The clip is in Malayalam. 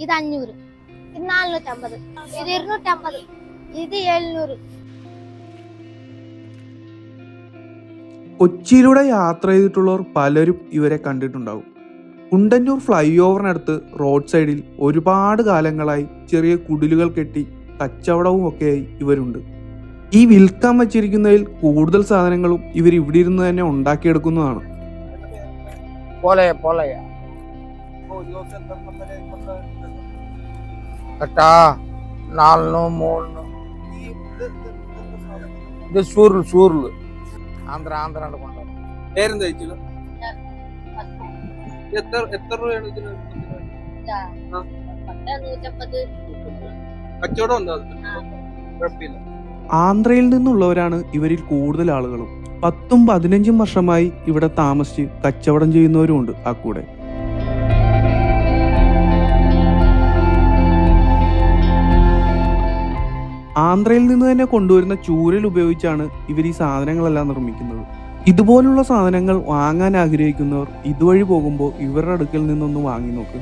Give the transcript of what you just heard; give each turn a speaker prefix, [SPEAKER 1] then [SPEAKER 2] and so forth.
[SPEAKER 1] ഇത് അഞ്ഞൂറ്. ഇത് നാനൂറ്റമ്പത്. ഇത് ഇരുന്നൂറ്റമ്പത്. ഇത് എഴുന്നൂറ്.
[SPEAKER 2] കൊച്ചിയിലൂടെ യാത്ര ചെയ്തിട്ടുള്ളവർ പലരും ഇവരെ കണ്ടിട്ടുണ്ടാവും. കുണ്ടന്നൂർ ഫ്ലൈ ഓവറിനടുത്ത് റോഡ് സൈഡിൽ ഒരുപാട് കാലങ്ങളായി ചെറിയ കുടിലുകൾ കെട്ടി കച്ചവടവും ഒക്കെയായി ഇവരുണ്ട്. ഈ വിൽക്കാൻ വച്ചിരിക്കുന്നതിൽ കൂടുതൽ സാധനങ്ങളും ഇവർ ഇവിടെ ഇരുന്ന് തന്നെ ഉണ്ടാക്കിയെടുക്കുന്നതാണ്.
[SPEAKER 3] പോലെയാ പോലയ ഒരു ദിവസം എത്ര എണ്ണം വരെ എട്ടാ നാലെണ്ണം മൂന്നെണ്ണം ഇത്
[SPEAKER 2] സൂറിൽ സൂറിൽ ആന്ധ്ര ആന്ധ്രയാണ് എത്ര എത്ര രൂപയാണ് ഇതിന് ആന്ധ്രയിൽ നിന്നുള്ളവരാണ് ഇവരിൽ കൂടുതൽ ആളുകളും. പത്തും പതിനഞ്ചും വർഷമായി ഇവിടെ താമസിച്ച് കച്ചവടം ചെയ്യുന്നവരും ഉണ്ട് ആ കൂടെ. ആന്ധ്രയിൽ നിന്ന് തന്നെ കൊണ്ടുവരുന്ന ചൂരൽ ഉപയോഗിച്ചാണ് ഇവർ ഈ സാധനങ്ങളെല്ലാം നിർമ്മിക്കുന്നത്. ഇതുപോലുള്ള സാധനങ്ങൾ വാങ്ങാൻ ആഗ്രഹിക്കുന്നവർ ഇതുവഴി പോകുമ്പോൾ ഇവരുടെ അടുക്കൽ നിന്നൊന്ന് വാങ്ങി നോക്ക്.